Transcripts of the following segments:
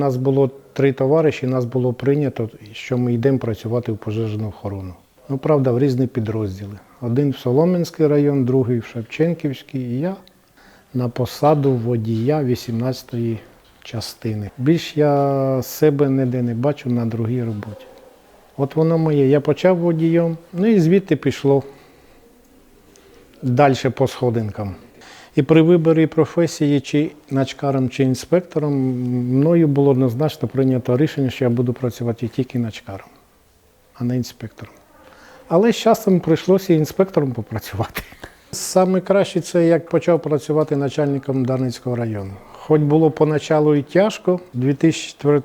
нас було три товариші, нас було прийнято, що ми йдемо працювати в пожежну охорону. Ну, правда, в різні підрозділи. Один в Солом'янський район, другий в Шевченківський, і я на посаду водія 18-ї частини. Більш я себе ніде не бачу на другій роботі. От воно моє. Я почав водієм, ну і звідти пішло далі по сходинкам. І при виборі професії, чи начкаром, чи інспектором, мною було однозначно прийнято рішення, що я буду працювати тільки начкаром, а не інспектором. Але з часом прийшлося інспектором попрацювати. Саме краще це як почав працювати начальником Дарницького району. Хоч було поначалу і тяжко, у 2004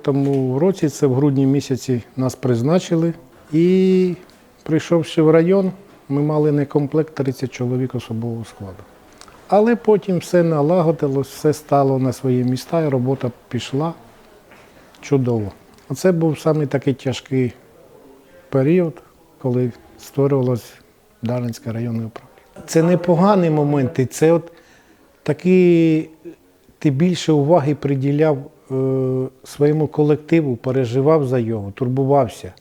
році, це в грудні місяці нас призначили. І прийшовши в район, ми мали не комплект 30 чоловік особового складу. Але потім все налагодилось, все стало на свої міста, і робота пішла чудово. Оце був саме такий тяжкий період, коли створювалось Дарницьке районне управління. Це не погані моменти, це от такі ти більше уваги приділяв е, своєму колективу, переживав за його, турбувався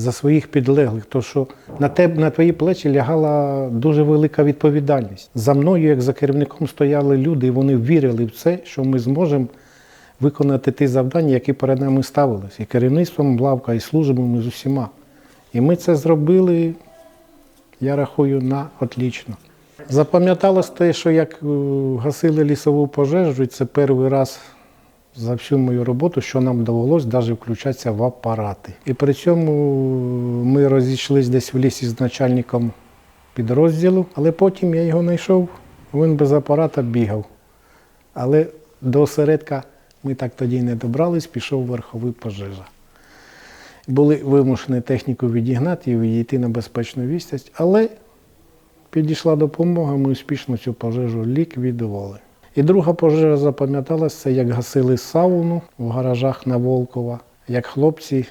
за своїх підлеглих, то що на тебе на твої плечі лягала дуже велика відповідальність. За мною, як за керівником, стояли люди, і вони вірили в це, що ми зможемо виконати ті завдання, які перед нами ставилися. І керівництвом Блавка, і службами з усіма. І ми це зробили, я рахую, на отлично. Запам'яталось те, що як е, гасили лісову пожежу, і це перший раз за всю мою роботу, що нам довелось навіть включатися в апарати. І при цьому ми розійшлись десь в лісі з начальником підрозділу, але потім я його знайшов, він без апарата бігав. Але до осередка ми так тоді не добрались, пішов верховий пожежа. Були вимушені техніку відігнати і відійти на безпечну відстань, але підійшла допомога, ми успішно цю пожежу ліквідували. І друга пожежа запам'яталася, це як гасили сауну в гаражах на Волкова, як хлопці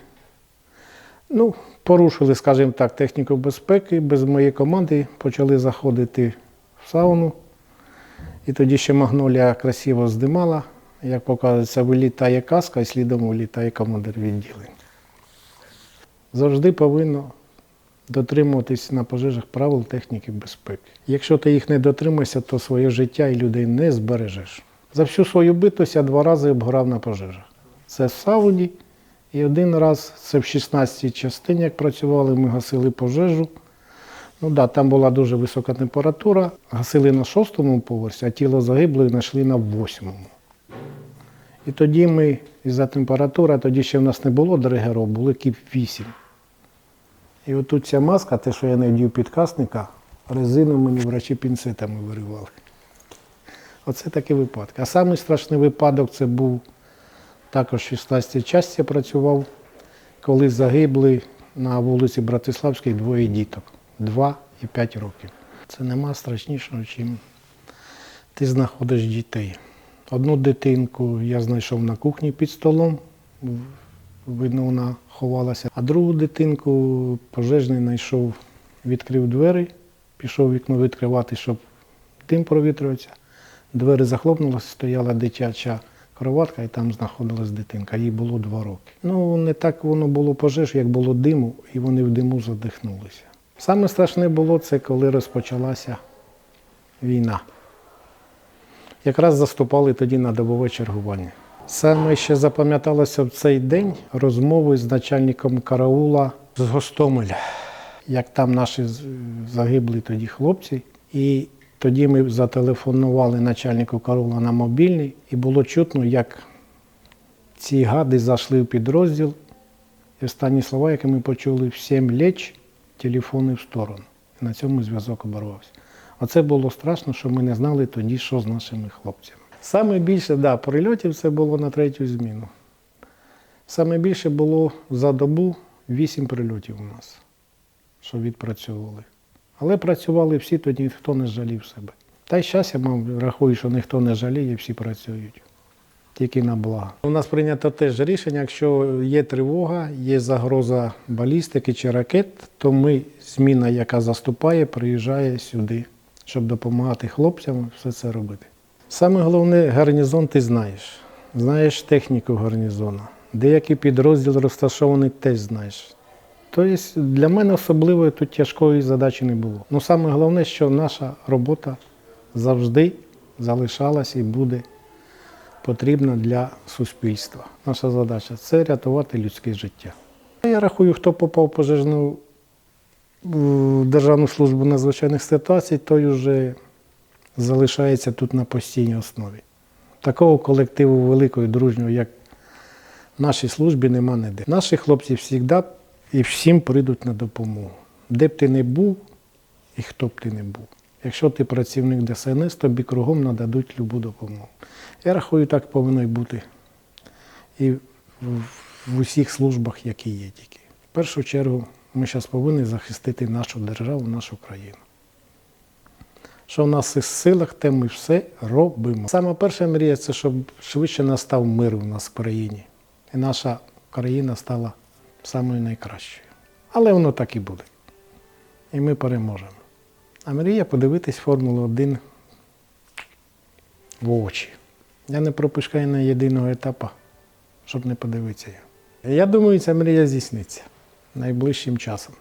ну, порушили, скажімо так, техніку безпеки, без моєї команди почали заходити в сауну. І тоді ще магнолія красиво здимала. Як показується, вилітає каска і слідом вилітає командир відділення. Завжди повинно дотримуватись на пожежах правил техніки безпеки. Якщо ти їх не дотримаєшся, то своє життя і людей не збережеш. За всю свою битость я два рази обгорав на пожежах. Це в сауні, і один раз це в 16-й частині, як працювали, ми гасили пожежу. Ну да, там була дуже висока температура. Гасили на шостому поверсі, а тіло загиблої знайшли на восьмому. І тоді ми, із-за температури, тоді ще в нас не було дригеров, були кіп 8. І отут ця маска, те, що я не вдів підкасника, резину мені врачі пінцетами виривали. Оце такі випадки. А самий страшний випадок це був також 16 часті я працював, коли загибли на вулиці Братиславській двоє діток 2 і 5 років. Це нема страшнішого, чим ти знаходиш дітей. Одну дитинку я знайшов на кухні під столом, видно, вона ховалася. А другу дитинку пожежний знайшов, відкрив двері, пішов вікно відкривати, щоб дим провітрювався. Двері захлопнулися, стояла дитяча кроватка, і там знаходилась дитинка. Їй було два роки. Ну, не так воно було пожеж, як було диму, і вони в диму задихнулися. Саме страшне було це, коли розпочалася війна. Якраз заступали тоді на добове чергування. Саме ще запам'яталося в цей день розмови з начальником караула з Гостомеля, як там наші загиблі тоді хлопці. І тоді ми зателефонували начальнику караула на мобільний, і було чутно, як ці гади зайшли в підрозділ. І останні слова, які ми почули, всім леч, телефони в сторону. І на цьому зв'язок оборвався. Оце було страшно, що ми не знали тоді, що з нашими хлопцями. Саме більше, да, прильотів це було на третю зміну. Саме більше було за добу 8 прильотів у нас, що відпрацьовували. Але працювали всі, тоді ніхто не жалів себе. Та й зараз я мав, рахую, що ніхто не жаліє, всі працюють. Тільки на благо. У нас прийнято теж рішення, якщо є тривога, є загроза балістики чи ракет, то ми, зміна, яка заступає, приїжджає сюди, щоб допомагати хлопцям все це робити. Саме головне, гарнізон ти знаєш. знаєш техніку гарнізону, деякий підрозділ розташований теж знаєш. Тобто для мене особливої тут тяжкої задачі не було. Ну саме головне, що наша робота завжди залишалась і буде потрібна для суспільства. Наша задача це рятувати людське життя. Я рахую, хто попав в пожежну в Державну службу надзвичайних ситуацій, той вже залишається тут на постійній основі. Такого колективу великого і дружнього, як в нашій службі, нема ніде. Наші хлопці завжди і всім прийдуть на допомогу. Де б ти не був і хто б ти не був. Якщо ти працівник ДСНС, тобі кругом нададуть любу допомогу. Я рахую, так повинно й бути і в, усіх службах, які є тільки. В першу чергу ми зараз повинні захистити нашу державу, нашу країну. Що в нас із силах, те ми все робимо. Саме перша мрія це щоб швидше настав мир у нас в країні. І наша країна стала самою найкращою. Але воно так і буде. І ми переможемо. А мрія подивитись Формулу 1 в очі. Я не пропускаю на єдиного етапу, щоб не подивитися його. Я думаю, ця мрія здійсниться найближчим часом.